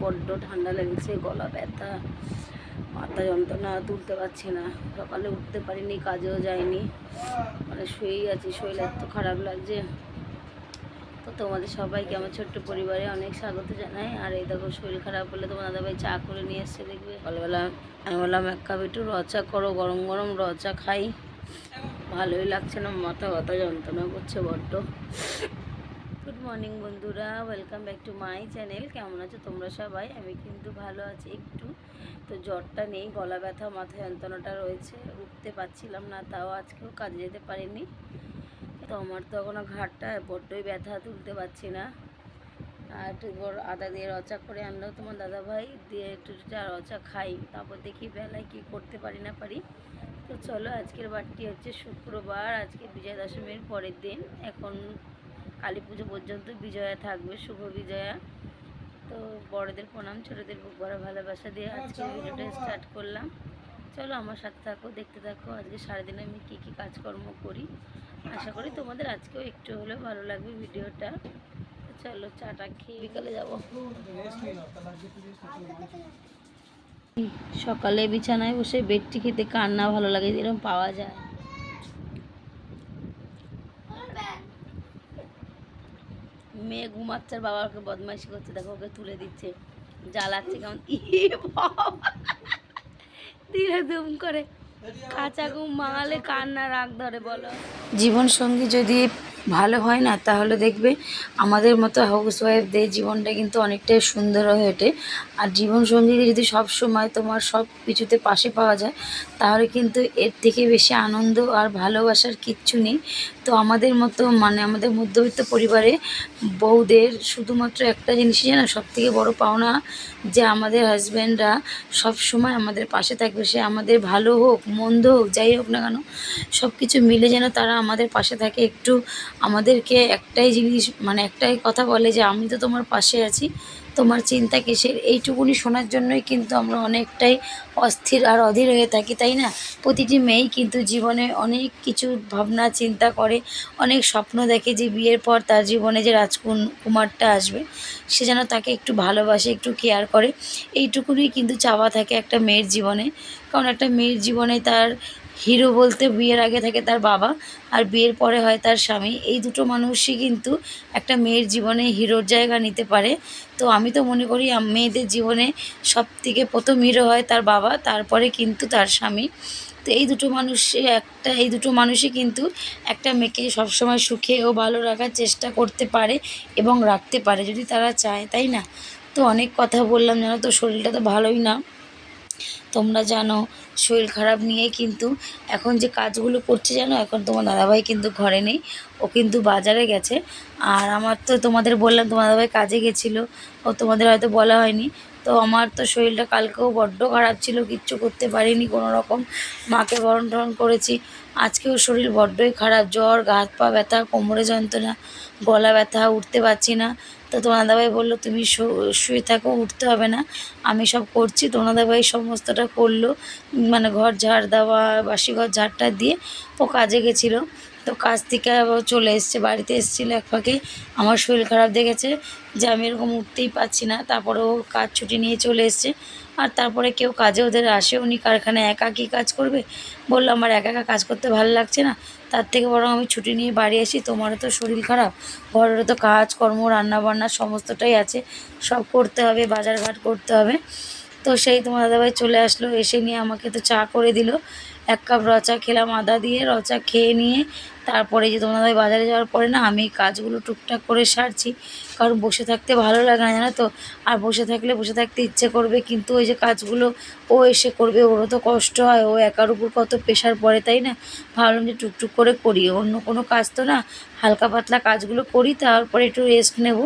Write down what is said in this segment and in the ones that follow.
বড্ড ঠান্ডা লেগেছে, গলা ব্যথা, মাথা যন্ত্রণা তুলতে পারছি না। সকালে উঠতে পারিনি, কাজেও যাইনি। মানে শুয়েই আছি শরীর এত খারাপ লাগছে। তো তোমাদের সবাইকে, আমার ছোট্ট পরিবারে অনেক স্বাগত জানাই। আর এই দেখো, শরীর খারাপ হলে তোমার দাদাভাই চা করে নিয়ে এসছে, দেখবে? সকালবেলা আমি বললাম, এক কাপ একটু রচা করো, গরম গরম রচা খাই। ভালোই লাগছে না, মাথা ব্যথা, যন্ত্রণা করছে বড্ড। মর্নিং বন্ধুরা, welcome back to my channel. কেমন আছো তোমরা সবাই? আমি কিন্তু ভালো আছি একটু। তো জ্বরটা নেই, গলা ব্যথা মাথা যন্ত্রণাটা রয়েছে, উঠতে পারছিলাম না, তাও আজকেও কাজে যেতে পারিনি। তো আমার তো এখনও ঘাটটা বড্ডই ব্যথা, তুলতে পারছি না। আর একটু আদা দিয়ে রচা করে আনলো তোমার দাদা ভাই দিয়ে একটু রচা খাই, তারপর দেখি বেলায় কি করতে পারি না পারি। তো চলো, আজকের বারটি হচ্ছে শুক্রবার, আজকে বিজয়া দশমীর পরের দিন। এখন কালী পুজো পর্যন্ত বিজয়া থাকবে শুভ বিজয়া। তো বড়দের প্রণাম ছোটদের বুক ভরা ভালোবাসা দিয়ে আজকে ভিডিওটা স্টার্ট করলাম। চলো আমার সাথে থাকো দেখতে থাকো। আজকে সারাদিন আমি কী কী কাজকর্ম করি? আশা করি তোমাদের আজকেও একটু হলেও ভালো লাগবে ভিডিওটা। চলো চাটা খেয়ে বিকালে যাব। সকালে বিছানায় বসে বেডটি খেতে কান্না ভালো লাগে এরকম পাওয়া যায়। মেয়ে ঘুমাচ্ছে আর বাবা ওকে বদমাইশি করছে, দেখো ওকে তুলে দিচ্ছে। জ্বালাচ্ছে কেমন? ই ধীরে ধুম করে। কাঁচা ঘুম মাঙালে কান্না রাগ ধরে, বলো। জীবন সঙ্গী যদি ভালো হয় না, তাহলে দেখবে আমাদের মতো হাউস ওয়াইফদের জীবনটা কিন্তু অনেকটাই সুন্দর হয়ে ওঠে। আর জীবন সঙ্গীকে যদি সব সময় তোমার সব কিছুতে পাশে পাওয়া যায়, তাহলে কিন্তু এর থেকে বেশি আনন্দ আর ভালোবাসার কিচ্ছু নেই। তো আমাদের মতো মানে আমাদের মধ্যবিত্ত পরিবারে বউদের শুধুমাত্র একটা জিনিসই জানো সব থেকে বড়ো পাওনা, যে আমাদের হাজব্যান্ডরা সব সময় আমাদের পাশে থাকবে, সে আমাদের ভালো হোক, মন্দ হোক, যাই হোক না কেন সব কিছু মিলে যেন তারা আমাদের পাশে থাকে, একটু আমাদেরকে একটাই জিনিস মানে একটাই কথা বলে যে আমি তো তোমার পাশে আছি, তোমার চিন্তা কিসের? এইটুকুনি শোনার জন্যই কিন্তু আমরা অনেকটাই অস্থির আর অধীর হয়ে থাকি, তাই না? প্রতিটি মেয়েই কিন্তু জীবনে অনেক কিছু ভাবনা, চিন্তা করে, অনেক স্বপ্ন দেখে যে বিয়ের পর তার জীবনে যে রাজকুন কুমারটা আসবে, সে যেন তাকে একটু ভালোবাসে, একটু কেয়ার করে। এইটুকুনি কিন্তু চাওয়া থাকে একটা মেয়ের জীবনে। কারণ একটা মেয়ের জীবনে তার হিরো বলতে বিয়ের আগে থাকে তার বাবা আর বিয়ের পরে হয় তার স্বামী। এই দুটো মানুষই কিন্তু একটা মেয়ের জীবনে হিরোর জায়গা নিতে পারে। তো আমি তো মনে করি মেয়েদের জীবনে সব থেকে প্রথম হিরো হয় তার বাবা, তারপরে কিন্তু তার স্বামী। তো এই দুটো মানুষে একটা, এই দুটো মানুষই কিন্তু একটা মেয়েকে সবসময় সুখে ও ভালো রাখার চেষ্টা করতে পারে এবং রাখতে পারে যদি তারা চায়, তাই না? তো অনেক কথা বললাম, জানো তো, শরীরটা তো ভালোই না। তোমরা জানো, শরীর খারাপ নিয়ে কিন্তু এখন যে কাজগুলো করছে জানো, এখন তোমার দাদাভাই কিন্তু ঘরে নেই, ও কিন্তু বাজারে গেছে। আর আমার তো তোমাদের বললাম, তোমার দাদাভাই কাজে গেছিল, ও তোমাদের হয়তো বলা হয়নি। তো আমার তো শরীরটা কালকেও বড্ড খারাপ ছিল, কিচ্ছু করতে পারিনি কোনো রকম মাকে বরণ টরণ করেছি। আজকেও শরীর বড্ডই খারাপ, জ্বর, গা হাত পা ব্যথা, কোমরে যন্ত্রণা, গলা ব্যথা, উঠতে পারছি না। তো তোমার দাদাভাই বলল, তুমি শুয়ে থাকো, উঠতে হবে না। আমি সব করছি। তোমার দাদাভাই সমস্তটা করল। মানে ঘর ঝাড় দেওয়া বাসি ঘর ঝাড়টা দিয়ে ও কাজে গেছিল। তো কাজ থেকে চলে এসছে, বাড়িতে এসেছিল এক পাখি আমার শরীর খারাপ দেখেছে যে আমি এরকম উঠতেই পারছি না। তারপরে ও কাজ ছুটি নিয়ে চলে এসছে। আর তারপরে কেউ কাজে ওদের আসে, উনি কারখানায় একা কী কাজ করবে? বলল, আমার একা একা কাজ করতে ভালো লাগছে না। তার থেকে বরং আমি ছুটি নিয়ে বাড়ি আসি। তোমারও তো শরীর খারাপ। ঘরেরও তো কাজ কর্ম রান্না বান্না সমস্তটাই আছে। সব করতে হবে, বাজারঘাট করতে হবে। তো সেই তোমার দাদাভাই চলে আসলো। এসে নিয়ে আমাকে তো চা করে দিল। এক কাপ রচা খেলাম আদা দিয়ে, রচা খেয়ে নিয়ে তারপরে যে তোমাদের বাজারে যাওয়ার পরে না আমি কাজগুলো টুকটাক করে সারছি। কারণ বসে থাকতে ভালো লাগে না, জানো তো? আর বসে থাকলে বসে থাকতে ইচ্ছে করবে, কিন্তু ওই যে কাজগুলো ও এসে করবে, ওরও তো কষ্ট হয়, ও একার উপর কত প্রেশার পড়ে, তাই না? ভাবলাম যে টুকটুক করে করি, অন্য কোনো কাজ তো না, হালকা পাতলা কাজগুলো করি, তারপরে একটু রেস্ট নেব।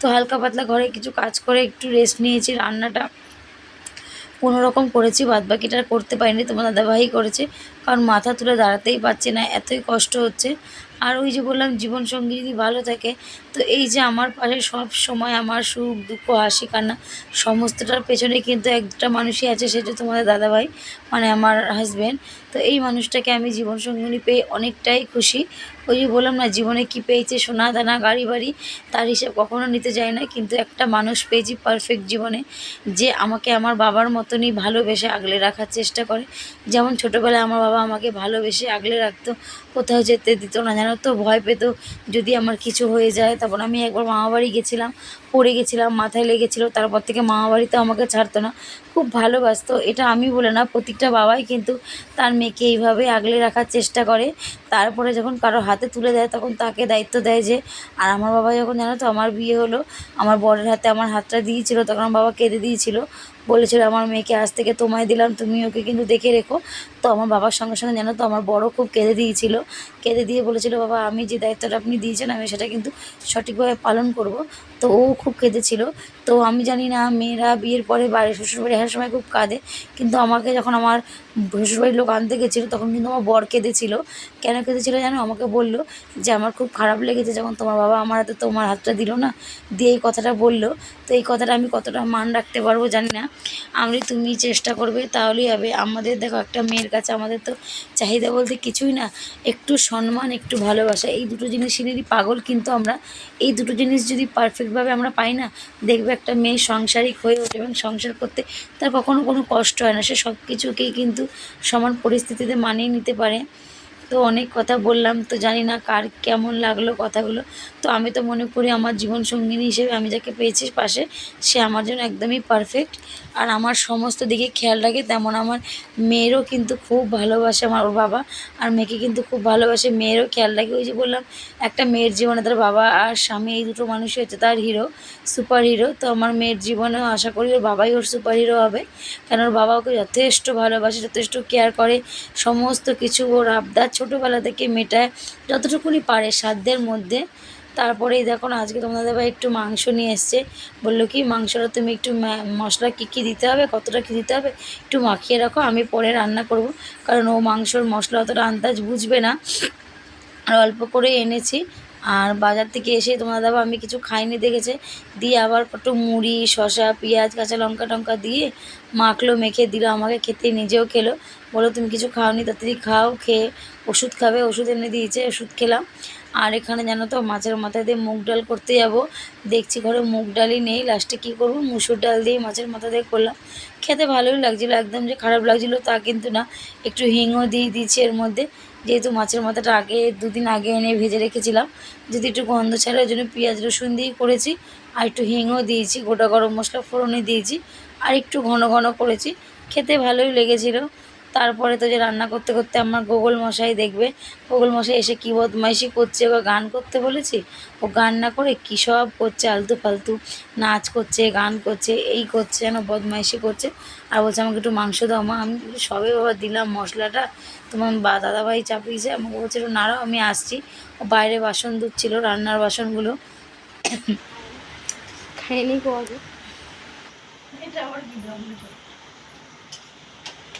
তো হালকা পাতলা ঘরে কিছু কাজ করে একটু রেস্ট নিয়েছি, রান্নাটা কোনো রকম করেছি বাদ বাকিটা করতে পারিনি তোমার দাদাভাই করেছে। কারণ মাথা তুলে দাঁড়াতেই পারছি না, এতই কষ্ট হচ্ছে। আর ওই যে বললাম, জীবনসঙ্গী যদি ভালো থাকে, তো এই যে আমার পাশে সব সময় আমার সুখ, দুঃখ, হাসি, কান্না, সমস্তটার পেছনে কিন্তু একটা মানুষই আছে সেটা তোমাদের দাদাভাই মানে আমার হাজব্যান্ড তো এই মানুষটাকে আমি জীবনসঙ্গিনী পেয়ে অনেকটাই খুশি। ওই যে বললাম না, জীবনে কি পেয়েছে সোনা দানা, গাড়ি, বাড়ি, তার হিসেব কখনো নিতে যায় না। কিন্তু একটা মানুষ পেয়েছি পারফেক্ট জীবনে, যে আমাকে আমার বাবার মতনই ভালোবেসে আগলে রাখার চেষ্টা করে। যেমন ছোটোবেলায় আমার বাবা আমাকে ভালোবেসে আগলে রাখতো, কোথাও যেতে দিত না। জানো তো, ভয় পেত যদি আমার কিছু হয়ে যায়। তারপর আমি একবার মামাবাড়ি গেছিলাম। পড়ে গেছিলাম, মাথায় লেগেছিলো, তারপর থেকে মামাবাড়িতে আমাকে ছাড়তো না। খুব ভালোবাসতো, এটা আমি বলে না, প্রত্যেকটা বাবাই কিন্তু তার মেয়েকে এইভাবে আগলে রাখার চেষ্টা করে। তারপরে যখন কারও হাতে তুলে দেয়, তখন তাকে দায়িত্ব দেয় যে, আর আমার বাবা যখন জানো তো, আমার বিয়ে হলো, আমার বরের হাতে আমার হাতটা দিয়েছিল, তখন আমার বাবা কেঁদে দিয়েছিল। বলেছিল, আমার মেয়েকে আজ থেকে তোমায় দিলাম, তুমি ওকে কিন্তু দেখে রেখো। তো আমার বাবার সঙ্গে সঙ্গে জানো তো, আমার বড় খুব কেঁদে দিয়েছিল। কেঁদে দিয়ে বলেছিল, বাবা, আমি যে দায়িত্বটা আপনি দিয়েছেন, আমি সেটা কিন্তু সঠিকভাবে পালন করব। তো ও খুব কেঁদেছিল। তো আমি জানি না, মেয়েরা বিয়ের পরে বাড়ি শ্বশুরবাড়ি আসার সময় খুব কাঁদে। কিন্তু আমাকে যখন আমার শ্বশুরবাড়ির লোক আনতে গেছিল, তখন কিন্তু আমার বর কেঁদেছিল। কেন কেঁদেছিল জানো? আমাকে বলল যে, আমার খুব খারাপ লেগেছে যখন তোমার বাবা আমার হাতে তোমার হাতটা দিল না? দিয়ে এই কথাটা বলল। তো এই কথাটা আমি কতটা মান রাখতে পারব জানি না। আমি, তুমি চেষ্টা করবে, তাহলেই হবে। আমাদের দেখো, একটা মেয়ের কাছে আমাদের তো চাহিদা বলতে কিছুই না। একটু সম্মান, একটু ভালোবাসা, এই দুটো জিনিসেরই পাগল। কিন্তু আমরা, এই দুটো জিনিস যদি পারফেক্টভাবে আমরা পাই না। দেখবে একটা মেয়ে সাংসারিক হয়ে ওঠে এবং সংসার করতে তার কখনো কোনো কষ্ট হয় না। সে সব কিছুকেই কিন্তু সমান পরিস্থিতিতে মানিয়ে নিতে পারে। তো অনেক কথা বললাম, তো জানি না কার কেমন লাগল কথাগুলো। তো আমি তো মনে করি আমার জীবন সঙ্গিনী হিসেবে আমি যাকে পেয়েছি পাশে, সে আমার জন্য একদমই পারফেক্ট আর আমার সমস্ত দিকে খেয়াল রাখে, তেমন আমার মেয়েরও কিন্তু খুব ভালোবাসে আমার ওর বাবা। আর মেয়েকে কিন্তু খুব ভালোবাসে, মেয়েরও খেয়াল রাখে। ওই যে বললাম, একটা মেয়ের জীবনে তার বাবা আর স্বামী এই দুটো মানুষই হচ্ছে তার হিরো সুপার হিরো তো আমার মেয়ের জীবনেও আশা করি ওর বাবাই ওর সুপার হিরো হবে। কেন ওর বাবা ওকে যথেষ্ট ভালোবাসে, যথেষ্ট কেয়ার করে, সমস্ত কিছু ওর আবদার ছোটোবেলা থেকে মেটায় যতটুকুনি পারে সাধ্যের মধ্যে। তারপরেই দেখো না, আজকে তোমাদের ভাই একটু মাংস নিয়ে এসছে। বলল কি, মাংসটা তুমি একটু মশলা কী কী দিতে হবে, কতটা কী দিতে হবে, একটু মাখিয়ে রাখো, আমি পরে রান্না করব। কারণ ও মাংসর মশলা অতটা আন্দাজ বুঝবে না। আর অল্প করে এনেছি। আর বাজার থেকে এসে তোমার দাদা আমি কিছু খাইনি দেখেছে। দিয়ে আবার একটু মুড়ি শশা পেঁয়াজ, কাঁচা লঙ্কা টঙ্কা দিয়ে মাখলো, মেখে দিল, আমাকে খেতে নিজেও খেলো। বলো তুমি কিছু খাওনি, তাড়াতাড়ি খাও, খেয়ে ওষুধ খাবে, ওষুধ এনে দিয়েছে, ওষুধ খেলাম। আর এখানে জানো তো, মাছের মাথা দিয়ে মুগ ডাল করতে যাব। দেখছি ঘরে মুগ ডালই নেই লাস্টে কী করব? মুসুর ডাল দিয়ে মাছের মাথা দিয়ে করলাম। খেতে ভালোই লাগছিল, একদম যে খারাপ লাগছিল তা কিন্তু না। একটু হিংও দিয়ে দিয়েছি এর মধ্যে। যেহেতু মাছের মাথাটা আগে, দুদিন আগে এনে ভেজে রেখেছিলাম। যদি একটু গন্ধ ছাড়ে, ওই জন্য পেঁয়াজ রসুন দিয়ে করেছি। আর একটু হিংও দিয়েছি, গোটা গরম মশলা ফোড়নে দিয়েছি। আর একটু ঘন ঘন করেছি। খেতে ভালোই লেগেছিলো। তারপরে তো যে রান্না করতে করতে আমার গোগল মশাই দেখবে গোগল মশাই এসে কী বদমাইশি করছে ওকে গান করতে বলেছি? ও গান না করে কী সব করছে আলতু ফালতু নাচ করছে গান করছে এই করছে যেন বদমাইশি করছে। আর বলছে আমাকে একটু মাংস দাও মা আমি সবে বাবা দিলাম মশলাটা তোমার বা দাদাভাই চাপিয়েছে। আমাকে বলছে একটু নাড়াও আমি আসছি। ও বাইরে বাসন ধুচ্ছিল রান্নার বাসনগুলো। খাইনি কো আগে। এটা আবার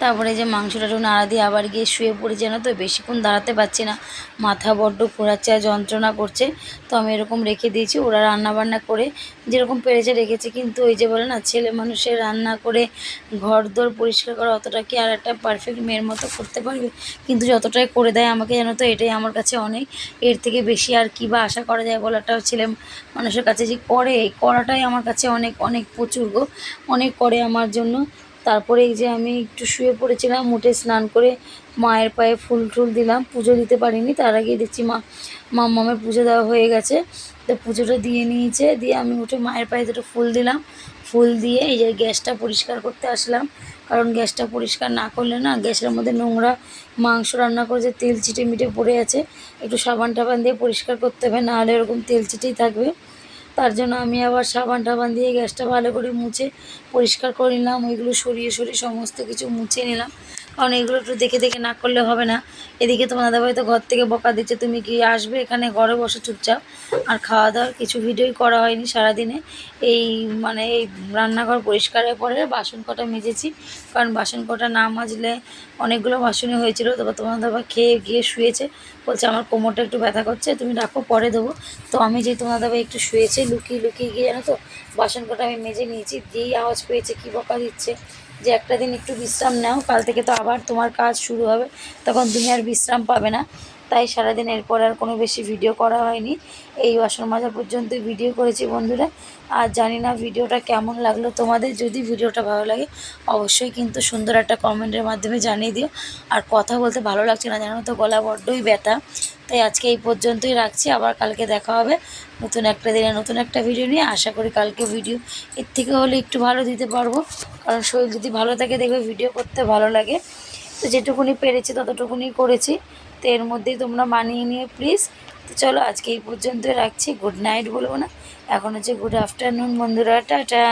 তারপরে যে মাংসটা একটু নাড়া দিয়ে আবার গিয়ে শুয়ে পড়ে যেন তো বেশিক্ষণ দাঁড়াতে পারছি না। মাথা বড্ড ঘোরাচ্ছে আর যন্ত্রণা করছে। তো আমি এরকম রেখে দিয়েছি, ওরা রান্না বান্না করে যেরকম পেরেছে রেখেছে। কিন্তু ওই যে বলে না, ছেলে মানুষের রান্না করে ঘর দোর পরিষ্কার করা অতটা কি আর একটা পারফেক্ট মেয়ের মতো করতে পারবে? কিন্তু যতটাই করে দেয় আমাকে জানো তো এটাই আমার কাছে অনেক। এর থেকে বেশি আর কী বা আশা করা যায় বলাটাও ছেলে মানুষের কাছে যে করে করাটাই আমার কাছে অনেক অনেক প্রচুর গো। অনেক করে আমার জন্য। তারপরে এই যে আমি একটু শুয়ে পড়েছিলাম মুঠে স্নান করে মায়ের পায়ে ফুল টুল দিলাম। পুজো দিতে পারিনি, তার আগে দেখছি মা মা মামের পুজো দেওয়া হয়ে গেছে। তো পুজোটা দিয়ে নিয়েছে, দিয়ে আমি উঠে মায়ের পায়ে দুটো ফুল দিলাম। ফুল দিয়ে এই যে গ্যাসটা পরিষ্কার করতে আসলাম। কারণ গ্যাসটা পরিষ্কার না করলে না গ্যাসের মধ্যে নোংরা মাংস রান্না করে যে তেল চিটে মিটে পড়ে আছে, একটু সাবান টাবান দিয়ে পরিষ্কার করতে হবে, নাহলে এরকম তেল চিটেই থাকবে। তার জন্য আমি আবার সাবান টাবান দিয়ে গ্যাসটা ভালো করে মুছে পরিষ্কার করে নিলাম, ওইগুলো সরিয়ে সরিয়ে সমস্ত কিছু মুছে নিলাম। কারণ এগুলো একটু দেখে দেখে না করলে হবে না। এদিকে তোমার দাদাভাই তো ঘর থেকে বকা দিচ্ছে, তুমি কি আসবে এখানে? ঘরে বসে চুপচাপ। আর খাওয়া দাওয়ার কিছু ভিডিওই করা হয়নি সারাদিনে। এই মানে এই রান্নাঘর পরিষ্কারের পরে বাসন কটা মেজেছি, কারণ বাসন কটা না মাজলে অনেকগুলো বাসনই হয়েছিল। তারপর তোমার দাদা খেয়ে গিয়ে শুয়েছে, বলছে আমার কোমরটা একটু ব্যথা করছে, তুমি ডাকো পরে দেবো। তো আমি যে তোমার দাদা একটু শুয়েছে, লুকিয়ে লুকিয়ে গিয়ে জানো তো, বাসন কটা আমি মেজে নিয়েছি, দিয়েই আওয়াজ পেয়েছে, কী বকা দিচ্ছে। যে একটা দিন একটু বিশ্রাম নাও, কাল থেকে তো আবার তোমার কাজ শুরু হবে, তখন তুমি আর বিশ্রাম পাবে না। তাই সারাদিন এরপর আর কোনো বেশি ভিডিও করা হয়নি। এই বাসন মাজা পর্যন্ত ভিডিও করেছি বন্ধুরা। আর জানি না ভিডিওটা কেমন লাগল। তোমাদের যদি ভিডিওটা ভালো লাগে, অবশ্যই কিন্তু সুন্দর একটা কমেন্টের মাধ্যমে জানিয়ে দিও। আর কথা বলতে ভালো লাগছে না জানো তো, গলা বড্ডই ব্যথা। তাই আজকে এই পর্যন্তই রাখছি। আবার কালকে দেখা হবে নতুন একটা দিনে নতুন একটা ভিডিও নিয়ে। আশা করি কালকে ভিডিও এর থেকে হলে একটু ভালো দিতে পারব। কারণ শরীর যদি ভালো থাকে, দেখবে ভিডিও করতে ভালো লাগে। তো যেটুকুনি পেরেছি, ততটুকুনি করেছি। তো এর মধ্যেই তোমরা মানিয়ে নিয়ে প্লিজ তো চলো, আজকে এই পর্যন্ত রাখছি। গুড নাইট বলব না। এখন হচ্ছে গুড আফটারনুন বন্ধুরা। টাটা।